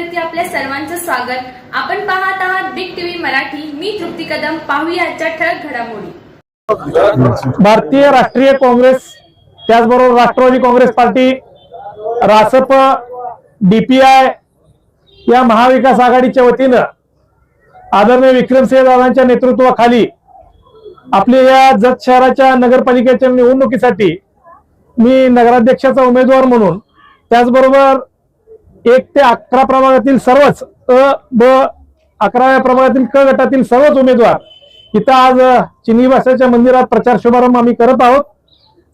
मराठीवरती आपल्या सर्वांचं स्वागत. आपण पाहत आहात बिग टीव्ही मराठी. मी तृप्ती कदम. पाहूया आजच्या ठळक घडामोडी. भारतीय राष्ट्रीय काँग्रेस त्याचबरोबर राष्ट्रवादी काँग्रेस पार्टी रासप डीपीआय या महाविकास आघाडीच्या वतीनं आदरणीय विक्रमसिंह दादांच्या नेतृत्वाखाली आपल्या या जत शहराच्या नगरपालिकेच्या निवडणुकीसाठी मी नगराध्यक्षाचा उमेदवार म्हणून त्याचबरोबर एक ते अकरा प्रभागातील सर्वच अ ब अकराव्या प्रभागातील क गटातील सर्वच उमेदवार. इथं आज चिनीवासाच्या चिनी भाषेच्या मंदिरात प्रचार शुभारंभ आम्ही करत आहोत.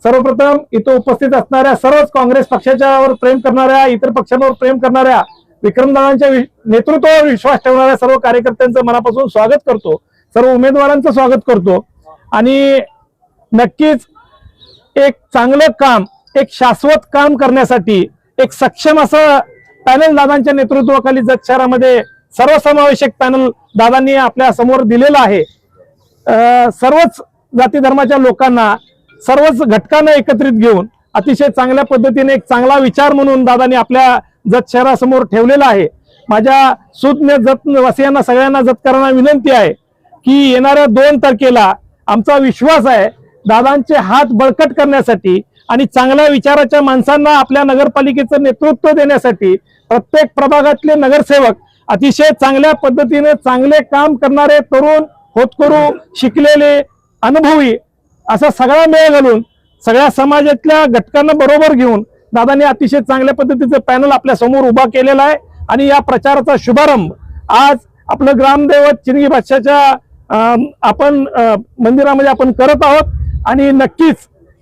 सर्वप्रथम इथं उपस्थित असणाऱ्या सर्वच काँग्रेस पक्षाच्यावर प्रेम करणाऱ्या इतर पक्षांवर प्रेम करणाऱ्या विक्रमदादांच्या नेतृत्वावर विश्वास ठेवणाऱ्या सर्व कार्यकर्त्यांचं मनापासून स्वागत करतो. सर्व उमेदवारांचं स्वागत करतो. आणि नक्कीच एक चांगलं काम एक शाश्वत काम करण्यासाठी एक सक्षम असं पॅनल दादांच्या नेतृत्वाखाली जत शहरामध्ये सर्वसमावेशक पॅनल दादांनी आपल्यासमोर दिलेलं आहे. सर्वच जाती धर्माच्या लोकांना सर्वच घटकांना एकत्रित घेऊन अतिशय चांगल्या पद्धतीने एक चांगला विचार म्हणून दादांनी आपल्या जत शहरासमोर ठेवलेला आहे. माझ्या सुज्ञ जत वासियांना सगळ्यांना जतकरांना विनंती आहे की येणाऱ्या दोन तारखेला आमचा विश्वास आहे दादांचे हात बळकट करण्यासाठी आणि चांगल्या विचाराच्या माणसांना आपल्या नगरपालिकेचं नेतृत्व देण्यासाठी प्रत्येक प्रभागातले नगरसेवक अतिशय चांगल्या पद्धतीने चांगले काम करणारे तरुण होतकरू शिकलेले अनुभवी असा सगळा मेळ घालून सगळ्या समाजातल्या घटकांना बरोबर घेऊन दादांनी अतिशय चांगल्या पद्धतीचं पॅनल आपल्यासमोर उभा केलेला आहे. आणि या प्रचाराचा शुभारंभ आज आपलं ग्रामदैवत चिनगी बादशाच्या आपण मंदिरामध्ये आपण करत आहोत. आणि नक्कीच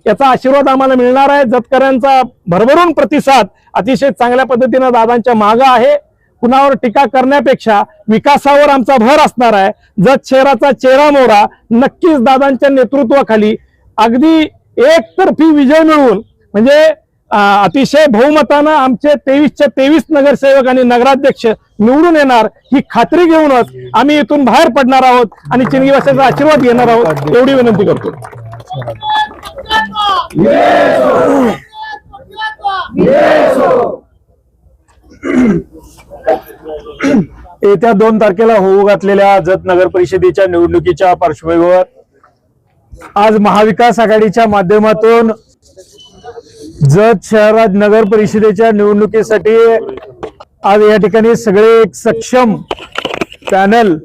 याचा आशीर्वाद आम्हाला मिळणार आहे. जतकऱ्यांचा भरभरून प्रतिसाद अतिशय चांगल्या पद्धतीनं दादांच्या मागं आहे. कुणावर टीका करण्यापेक्षा विकासावर आमचा भर असणार आहे. जत शहराचा चेहरा मोहरा नक्कीच दादांच्या नेतृत्वाखाली. अगदी एकतर्फी विजय मिळवून म्हणजे अतिशय बहुमतानं आमचे तेवीसच्या तेवीस नगरसेवक आणि नगराध्यक्ष निवडून येणार ही खात्री घेऊनच आम्ही इथून बाहेर पडणार आहोत आणि चिनगीवासाचा आशीर्वाद घेणार आहोत एवढी विनंती करतो. येत्या दोन तारखेला होऊ घातलेल्या जत नगर परिषदेच्या निवडणुकीच्या पार्श्वभूमीवर आज महाविकास आघाडीच्या माध्यमातून जत शहरात नगर परिषदेच्या निवडणुकीसाठी आज या ठिकाणी सगळे एक सक्षम पॅनल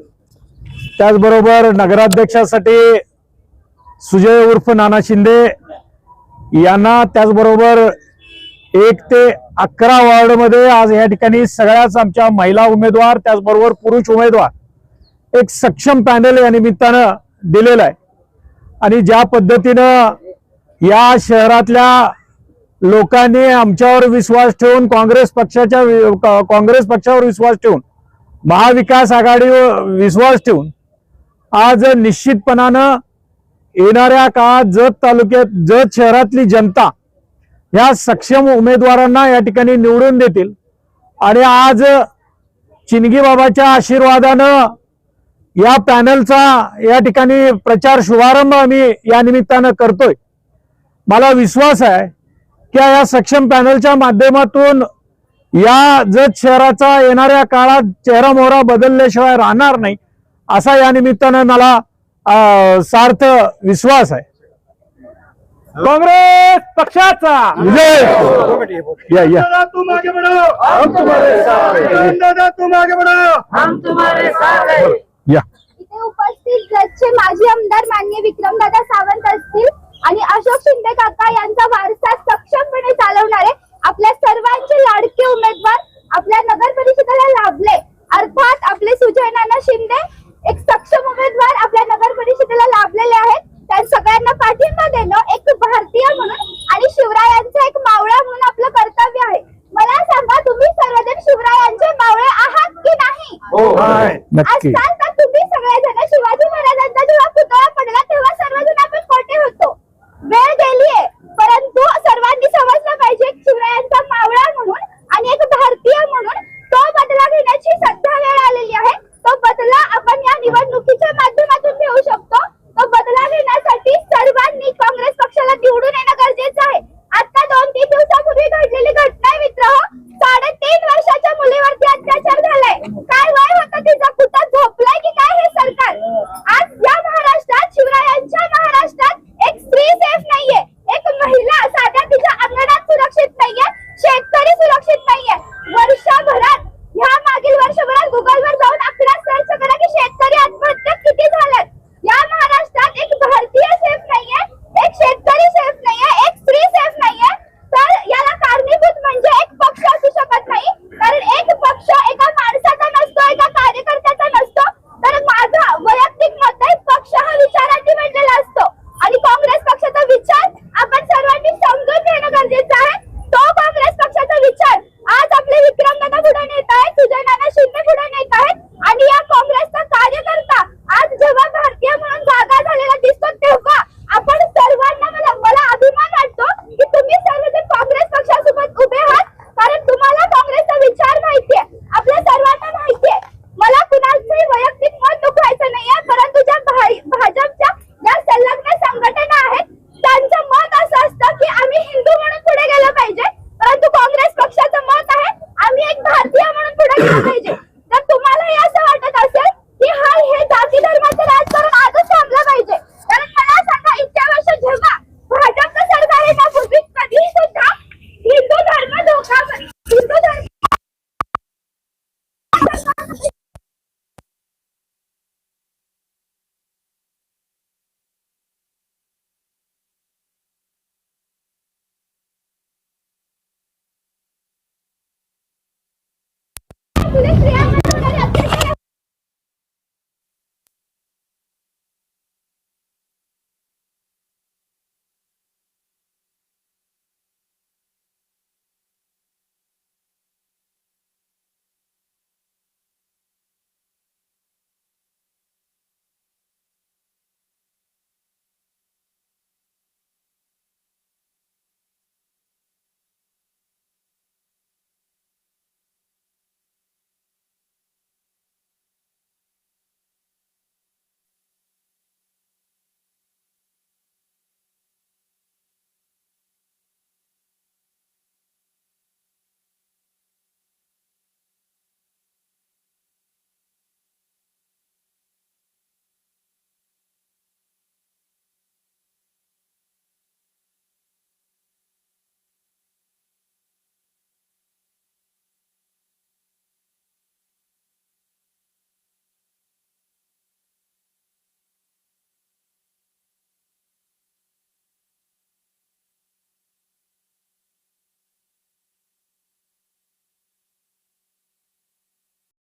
त्याचबरोबर नगराध्यक्षासाठी सुजय उर्फ नाना शिंदे यांना त्याचबरोबर एक ते अकरा वॉर्डमध्ये आज या ठिकाणी सगळ्याच आमच्या महिला उमेदवार त्याचबरोबर पुरुष उमेदवार एक सक्षम पॅनल या निमित्तानं दिलेलं आहे. आणि ज्या पद्धतीनं या शहरातल्या लोकांनी आमच्यावर विश्वास ठेवून काँग्रेस पक्षाच्या वि- काँग्रेस पक्षावर विश्वास ठेवून महाविकास आघाडीवर विश्वास ठेवून आज निश्चितपणानं येणाऱ्या काळात जत तालुक्यात जत शहरातली जनता ह्या सक्षम उमेदवारांना या ठिकाणी निवडून देतील. आणि आज चिनगीबाबाच्या आशीर्वादानं या पॅनलचा या ठिकाणी प्रचार शुभारंभ आम्ही या निमित्तानं करतोय. मला विश्वास आहे की या सक्षम पॅनलच्या माध्यमातून या जत शहराचा येणाऱ्या काळात चेहरा मोहरा बदलल्याशिवाय राहणार नाही असा या निमित्तानं मला सार्थ विश्वास आहे. काँग्रेस पक्षाचा! विजय! या या. दादा तुम आगे बढ़ो! हम तुम्हारे साथ हैं। दादा तुम आगे बढ़ो! हम तुम्हारे साथ हैं। या. इथे उपस्थित जजचे माजी आमदार मान्य विक्रमदादा सावंत असतील. आणि अशोक शिंदे काका यांचा वारसा सक्षमपणे चालवणारे आपल्या सर्वांचे लाडके उमेदवार आपल्या नगर परिषदेला लाभले. अर्थात आपले सुजय नाना शिंदे एक सक्षम उमेदवार आपल्या नगर परिषदेला लाभलेले आहेत. त्या सगळ्यांना पाठिंबा देणं एक भारतीय म्हणून आणि शिवरायांचा एक मावळा म्हणून आपलं कर्तव्य आहे. मला सांगा तुम्ही सर्वजण शिवरायांचे मावळे आहात की नाही? Policial!